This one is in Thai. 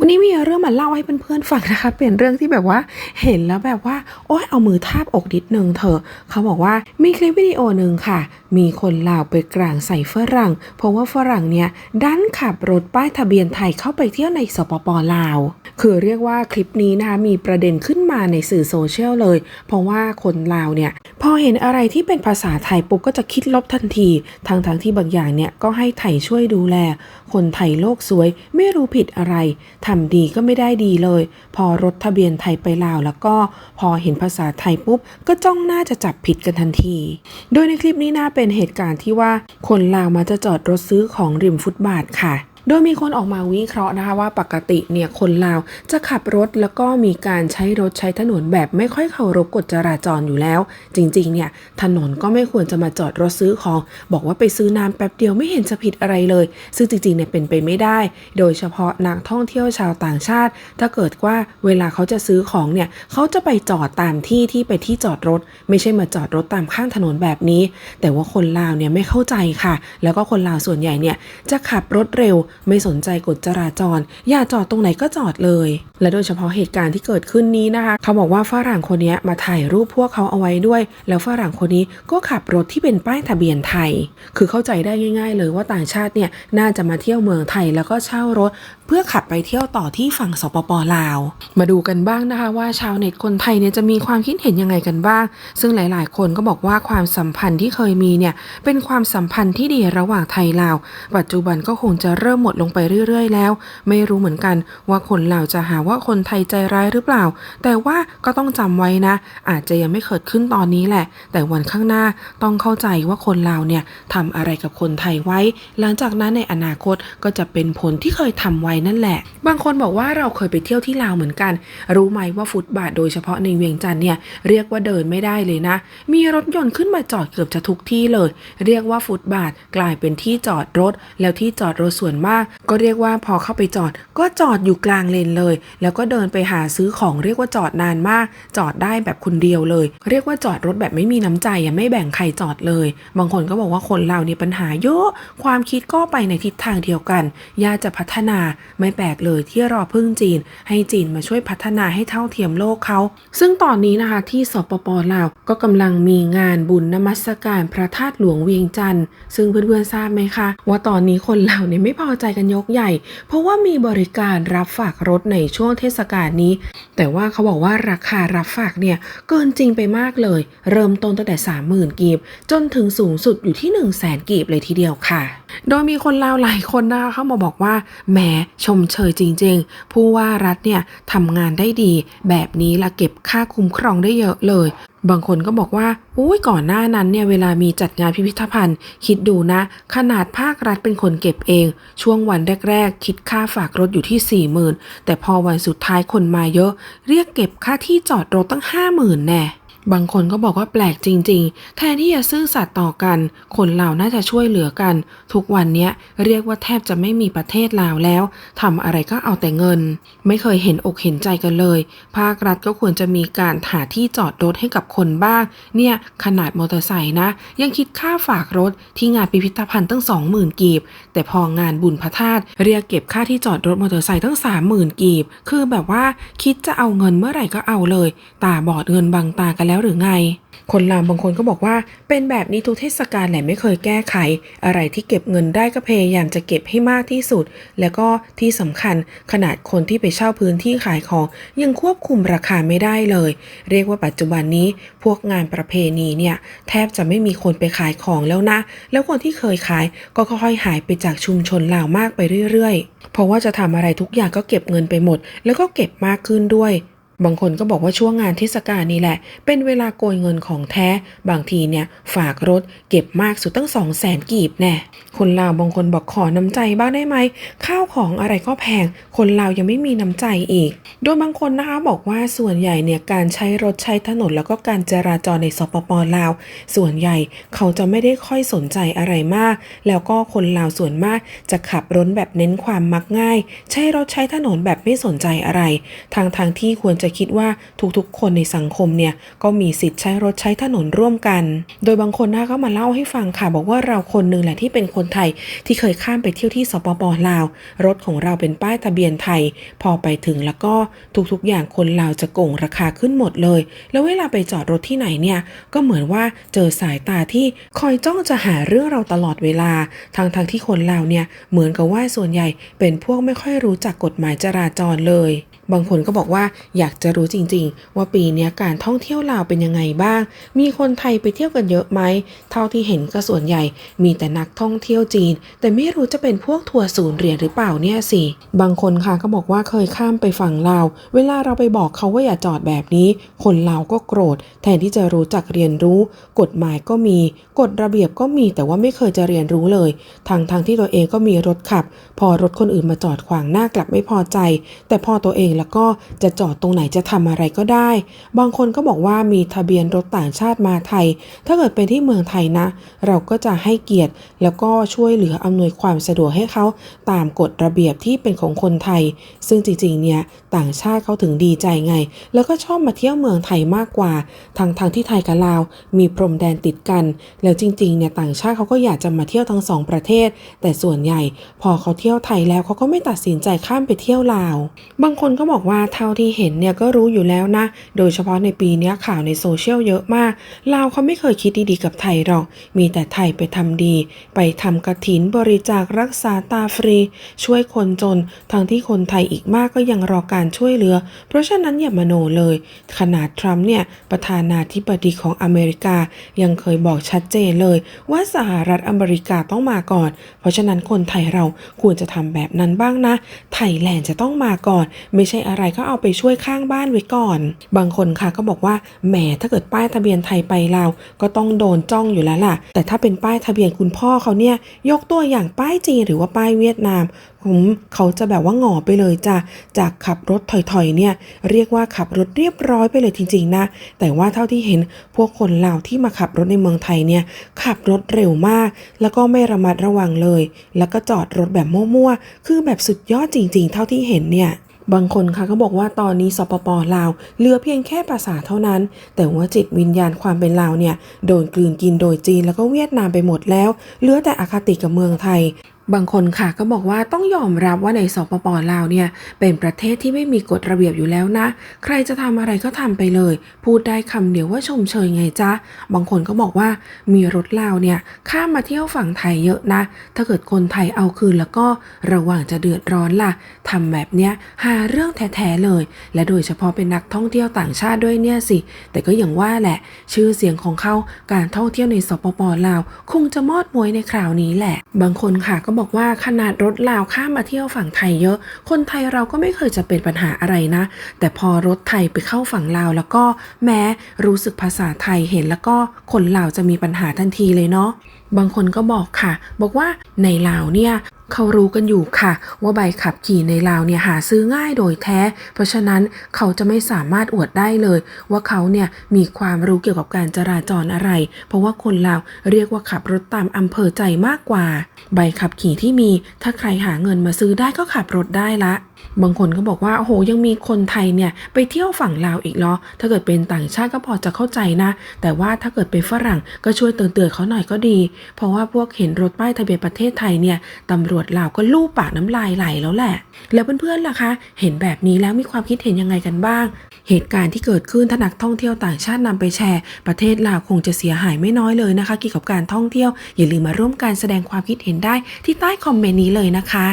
วันนี้มีเรื่องมาเล่าให้เพื่อนๆฟังนะคะ เป็นเรื่องที่แบบว่าเห็นแล้วแบบว่าโอ้ยเอามือทาบอกนิดนึงเถอะเขาบอกว่ามีคลิปวิดีโอหนึ่งค่ะ มีคนลาวไปกลางใส่ฝรั่ง เพราะว่าฝรั่งเนี่ยดันขับรถป้ายทะเบียนไทยเข้าไปเที่ยวในสปปลาว คือเรียกว่าคลิปนี้นะคะมีประเด็นขึ้นมาในสื่อโซเชียลเลย เพราะว่าคนลาวเนี่ยพอเห็นอะไรที่เป็นภาษาไทยปุ๊บก็จะคิดลบทันทีทั้งๆทที่บางอย่างเนี่ยก็ให้ไทยช่วยดูแล คนไทยโลกสวยไม่รู้ผิดอะไรทำดีก็ไม่ได้ดีเลย พอรถทะเบียนไทยไปลาว แล้วก็พอเห็นภาษาไทยปุ๊บ ก็จ้องหน้าจะจับผิดกันทันที โดยในคลิปนี้น่าเป็นเหตุการณ์ที่ว่าคนลาวมาจะจอดรถซื้อของริมฟุตบาทค่ะ โดยมีคนออกมาวิเคราะห์นะคะว่าปกติเนี่ยคนลาวจะขับรถแล้วก็มีการใช้รถใช้ถนนแบบไม่ค่อยเคารพกฎจราจรอยู่แล้ว จริงๆเนี่ยถนนก็ไม่ควรจะมาจอดรถซื้อของ บอกว่าไปซื้อน้ำแป๊บเดียวไม่เห็นจะผิดอะไรเลย ซึ่งจริงๆเนี่ยเป็นไปไม่ได้ โดยเฉพาะนักท่องเที่ยวชาวต่างชาติ ถ้าเกิดว่าเวลาเขาจะซื้อของเนี่ยเขาจะไปจอดตามที่ที่ไปที่จอดรถ ไม่ใช่มาจอดรถตามข้างถนนแบบนี้ แต่ว่าคนลาวเนี่ยไม่เข้าใจค่ะ แล้วก็คนลาวส่วนใหญ่เนี่ยจะขับรถเร็วไม่สนใจกฎจราจร อย่าจอดตรงไหนก็จอดเลย และโดยเฉพาะเหตุการณ์ที่เกิดขึ้นนี้นะคะ เขาบอกว่าฝรั่งคนนี้มาถ่ายรูปพวกเขาเอาไว้ด้วย แล้วฝรั่งคนนี้ก็ขับรถที่เป็นป้ายทะเบียนไทย คือเข้าใจได้ง่าย ๆ เลยว่าต่างชาติเนี่ยน่าจะมาเที่ยวเมืองไทยแล้วก็เช่ารถ เพื่อขับไปเที่ยวต่อที่ฝั่งสปปลาว มาดูกันบ้างนะคะว่าชาวเน็ตคนไทยเนี่ยจะมีความคิดเห็นยังไงกันบ้าง ซึ่งหลาย ๆ คนก็บอกว่าความสัมพันธ์ที่เคยมีเนี่ยเป็นความสัมพันธ์ที่ดีระหว่างไทยลาว ปัจจุบันก็คงจะเริ่มหมดลงไปเรื่อยๆ แล้ว ไม่รู้เหมือนกันว่าคนลาวจะหาว่าคนไทยใจร้ายหรือเปล่า แต่ว่าก็ต้องจำไว้นะ อาจจะยังไม่เกิดขึ้นตอนนี้แหละ แต่วันข้างหน้าต้องเข้าใจว่าคนลาวเนี่ยทำอะไรกับคนไทยไว้ หลังจากนั้นในอนาคตก็จะเป็นผลที่เคยทำไว้นั่นแหละ บางคนบอกว่าเราเคยไปเที่ยวที่ลาวเหมือนกัน รู้ไหมว่าฟุตบาทโดยเฉพาะในเวียงจันทร์เนี่ยเรียกว่าเดินไม่ได้เลยนะ มีรถยนต์ขึ้นมาจอดเกือบจะทุกที่เลย เรียกว่าฟุตบาทกลายเป็นที่จอดรถ แล้วที่จอดรถส่วนมากก็เรียกว่าพอเข้าไปจอด ก็จอดอยู่กลางเลนเลย แล้วก็เดินไปหาซื้อของเรียกว่าจอดนานมาก จอดได้แบบคนเดียวเลย เรียกว่าจอดรถแบบไม่มีน้ำใจอะไม่แบ่งใครจอดเลย บางคนก็บอกว่าคนเราเนี่ยปัญหาเยอะความคิดก็ไปในทิศทางเดียวกันยากจะพัฒนาไม่แปลกเลยที่รอพึ่งจีน ให้จีนมาช่วยพัฒนาให้เท่าเทียมโลกเขา ซึ่งตอนนี้นะคะที่สปปลาวก็กำลังมีงานบุญนมัสการพระธาตุหลวงเวียงจันทร์ซึ่งเพื่อนๆทราบไหมคะ ว่าตอนนี้คนเราเนี่ยไม่พอใจกันยกใหญ่ เพราะว่ามีบริการรับฝากรถในช่วงเทศกาลนี้ แต่ว่าเขาบอกว่าราคารับฝากเนี่ยเกินจริงไปมากเลย เริ่มต้นตั้งแต่ 30,000 กีบ จนถึงสูงสุดอยู่ที่ 1 0 0 0 0แสนกีบเลยทีเดียวค่ะ โดยมีคนลาวหลายคนนะคะเข้ามาบอกว่าแหมชมเชยจริง ๆ ผู้ว่ารัฐเนี่ยทำงานได้ดี แบบนี้ละเก็บค่าคุ้มครองได้เยอะเลย บางคนก็บอกว่าอุ้ยก่อนหน้านั้นเนี่ยเวลามีจัดงานพิพิธภัณฑ์ คิดดูนะ ขนาดภาครัฐเป็นคนเก็บเอง ช่วงวันแรก ๆ คิดค่าฝากรถอยู่ที่4 0,000แต่พอวันสุดท้ายคนมาเยอะ เรียกเก็บค่าที่จอดรถตั้ง50,000แน่ บางคนก็บอกว่าแปลกจริง ๆ แทนที่จะซื่อสัตย์ต่อกัน คนเราน่าจะช่วยเหลือกัน ทุกวันเนี้ยเรียกว่าแทบจะไม่มีประเทศลาวแล้วทำอะไรก็เอาแต่เงิน ไม่เคยเห็นอกเห็นใจกันเลย ภาครัฐก็ควรจะมีการหาที่จอดรถให้กับคนบ้าง เนี่ยขนาดมอเตอร์ไซค์นะ ยังคิดค่าฝากรถที่งานพิพิธภัณฑ์ตั้ง 20,000 กีบ แต่พองานบุญพระธาตุเรียกเก็บค่าที่จอดรถมอเตอร์ไซค์ตั้ง 30,000 กีบ คือแบบว่าคิดจะเอาเงินเมื่อไหร่ก็เอาเลย ตาบอดเงินบังตากันแล้วหรือไง คนลาวบางคนก็บอกว่า เป็นแบบนี้ทุกเทศกาลแหละไม่เคยแก้ไข อะไรที่เก็บเงินได้ก็พยายามจะเก็บให้มากที่สุด แล้วก็ที่สำคัญขนาดคนที่ไปเช่าพื้นที่ขายของ ยังควบคุมราคาไม่ได้เลย เรียกว่าปัจจุบันนี้พวกงานประเพณีเนี่ยแทบจะไม่มีคนไปขายของแล้วนะ แล้วคนที่เคยขายก็ค่อยๆหายไปจากชุมชนลาวมากไปเรื่อยๆ เพราะว่าจะทำอะไรทุกอย่างก็เก็บเงินไปหมด แล้วก็เก็บมากขึ้นด้วย บางคนก็บอกว่าช่วงงานเทศกาลนี่แหละ เป็นเวลาโกยเงินของแท้ บางทีเนี่ยฝากรถเก็บมากสุดตั้งสองแสนกีบแน่ คนลาวบางคนบอกขอน้ำใจบ้างได้ไหม ข้าวของอะไรก็แพง คนลาวยังไม่มีน้ำใจอีก โดยบางคนนะคะบอกว่าส่วนใหญ่เนี่ยการใช้รถใช้ถนนแล้วก็การจราจรในสปปลาว ส่วนใหญ่เขาจะไม่ได้ค่อยสนใจอะไรมาก แล้วก็คนลาวส่วนมากจะขับรถแบบเน้นความมักง่าย ใช้รถใช้ถนนแบบไม่สนใจอะไร ทางทางที่ควรจะจะคิดว่าทุกๆ คนในสังคมเนี่ยก็มีสิทธิ์ใช้รถใช้ถนนร่วมกัน โดยบางคนนะก็มาเล่าให้ฟังค่ะ บอกว่าเราคนหนึ่งแหละที่เป็นคนไทยที่เคยข้ามไปเที่ยวที่สปปลาว รถของเราเป็นป้ายทะเบียนไทย พอไปถึงแล้วก็ทุกๆ อย่างคนลาวจะโก่งราคาขึ้นหมดเลย แล้วเวลาไปจอดรถที่ไหนเนี่ยก็เหมือนว่าเจอสายตาที่คอยจ้องจะหาเรื่องเราตลอดเวลาทางทางๆที่คนลาวเนี่ยเหมือนกับว่าส่วนใหญ่เป็นพวกไม่ค่อยรู้จักกฎหมายจราจรเลย บางคนก็บอกว่าอยากจะรู้จริงๆ ว่าปีนี้การท่องเที่ยวลาวเป็นยังไงบ้าง มีคนไทยไปเที่ยวกันเยอะไหม เท่าที่เห็นก็ส่วนใหญ่ มีแต่นักท่องเที่ยวจีน แต่ไม่รู้จะเป็นพวกทัวร์ศูนย์เหรียญหรือเปล่าเนี่ยสิ บางคนค่ะก็บอกว่าเคยข้ามไปฝั่งลาว เวลาเราไปบอกเขาว่าอย่าจอดแบบนี้ คนลาวก็โกรธ แทนที่จะรู้จักเรียนรู้ กฎหมายก็มี กฎระเบียบก็มีแต่ว่าไม่เคยจะเรียนรู้เลย ทางทางที่ตัวเองก็มีรถขับ พอรถคนอื่นมาจอดขวางหน้ากลับไม่พอใจ แต่พอตัวเองแล้วก็จะจอดตรงไหนจะทำอะไรก็ได้ บางคนก็บอกว่ามีทะเบียนรถต่างชาติมาไทย ถ้าเกิดเป็นที่เมืองไทยนะ เราก็จะให้เกียรติ แล้วก็ช่วยเหลืออำนวยความสะดวกให้เขาตามกฎระเบียบที่เป็นของคนไทย ซึ่งจริงๆเนี่ยต่างชาติเขาถึงดีใจไง แล้วก็ชอบมาเที่ยวเมืองไทยมากกว่าทางทางที่ไทยกับลาว มีพรมแดนติดกัน แล้วจริงๆเนี่ยต่างชาติเขาก็อยากจะมาเที่ยวทั้งสองประเทศ แต่ส่วนใหญ่ พอเขาเที่ยวไทยแล้วเขาก็ไม่ตัดสินใจข้ามไปเที่ยวลาว บางคนก็บอกว่าเท่าที่เห็นเนี่ยก็รู้อยู่แล้วนะ โดยเฉพาะในปีนี้ข่าวในโซเชียลเยอะมาก ลาวเขาไม่เคยคิดดีๆกับไทยหรอก มีแต่ไทยไปทำดี ไปทำกระถินบริจาครักษาตาฟรี ช่วยคนจน ทั้งที่คนไทยอีกมากก็ยังรอการช่วยเหลือ เพราะฉะนั้นอย่ามาโนเลย ขนาดทรัมป์เนี่ยประธานาธิบดีของอเมริกายังเคยบอกชัดเจนเลย ว่าสหรัฐอเมริกาต้องมาก่อน เพราะฉะนั้นคนไทยเราควรจะทำแบบนั้นบ้างนะ ไทยแลนด์จะต้องมาก่อน ไม่ใช่อะไรก็เอาไปช่วยข้างบ้านไว้ก่อน บางคนค่ะก็บอกว่าแหมถ้าเกิดป้ายทะเบียนไทยไปลาวก็ต้องโดนจ้องอยู่แล้วล่ะ แต่ถ้าเป็นป้ายทะเบียนคุณพ่อเขาเนี่ยยกตัวอย่างป้ายจีนหรือว่าป้ายเวียดนามผมเขาจะแบบว่าหงอไปเลยจ้ะจากขับรถถอยๆเนี่ยเรียกว่าขับรถเรียบร้อยไปเลยจริงๆนะ แต่ว่าเท่าที่เห็นพวกคนลาวที่มาขับรถในเมืองไทยเนี่ยขับรถเร็วมาก แล้วก็ไม่ระมัดระวังเลย แล้วก็จอดรถแบบมั่วๆคือแบบสุดยอดจริง ๆ เท่าที่เห็นเนี่ย บางคนค่ะก็บอกว่าตอนนี้สปปลาวเหลือเพียงแค่ภาษาเท่านั้น แต่ว่าจิตวิญญาณความเป็นลาวเนี่ยโดนกลืนกินโดยจีนแล้วก็เวียดนามไปหมดแล้วเหลือแต่อคติกับเมืองไทย บางคนค่ะก็บอกว่าต้องยอมรับว่าในสปปลาวเนี่ยเป็นประเทศที่ไม่มีกฎระเบียบอยู่แล้วนะ ใครจะทำอะไรก็ทำไปเลย พูดได้คำเดียวว่าชมเชยไงจ๊ะ บางคนก็บอกว่ามีรถลาวเนี่ยข้ามมาเที่ยวฝั่งไทยเยอะนะ ถ้าเกิดคนไทยเอาคืนแล้วก็ระหว่างจะเดือดร้อนล่ะทำแบบเนี้ยหาเรื่องแท้ๆเลย และโดยเฉพาะเป็นนักท่องเที่ยวต่างชาติด้วยเนี่ยสิ แต่ก็อย่างว่าแหละ ชื่อเสียงของเขาการท่องเที่ยวในสปปลาว คงจะมอดมวยในคราวนี้แหละ บางคนค่ะก็บอกว่าขนาดรถลาวข้ามมาเที่ยวฝั่งไทยเยอะ คนไทยเราก็ไม่เคยจะเป็นปัญหาอะไรนะ แต่พอรถไทยไปเข้าฝั่งลาวแล้วก็แม้รู้สึกภาษาไทยเห็นแล้วก็คนลาวจะมีปัญหาทันทีเลยเนาะบางคนก็บอกค่ะ บอกว่าในลาวเนี่ย เขารู้กันอยู่ค่ะ ว่าใบขับขี่ในลาวเนี่ยหาซื้อง่ายโดยแท้ เพราะฉะนั้นเขาจะไม่สามารถอวดได้เลย ว่าเขาเนี่ยมีความรู้เกี่ยวกับการจราจรอะไร เพราะว่าคนลาวเรียกว่าขับรถตามอำเภอใจมากกว่า ใบขับขี่ที่มี ถ้าใครหาเงินมาซื้อได้ก็ขับรถได้ละบางคนก็บอกว่าโอ้โหยังมีคนไทยเนี่ยไปเที่ยวฝั่งลาวอีกเหรอถ้าเกิดเป็นต่างชาติก็พอจะเข้าใจนะ แต่ว่าถ้าเกิดเป็นฝรั่งก็ช่วยเตือนๆเขาหน่อยก็ดี เพราะว่าพวกเห็นรถป้ายทะเบียนประเทศไทยเนี่ยตำรวจลาวก็ลูบปากน้ำลายไหลแล้วแหละ แล้วเพื่อนๆล่ะคะ เห็นแบบนี้แล้วมีความคิดเห็นยังไงกันบ้าง เหตุการณ์ที่เกิดขึ้นถ้านักท่องเที่ยวต่างชาตินำไปแชร์ ประเทศลาวคงจะเสียหายไม่น้อยเลยนะคะเกี่ยวกับการท่องเที่ยวอย่าลืมมาร่วมการแสดงความคิดเห็นได้ที่ใต้คอมเมนต์นี้เลยนะคะ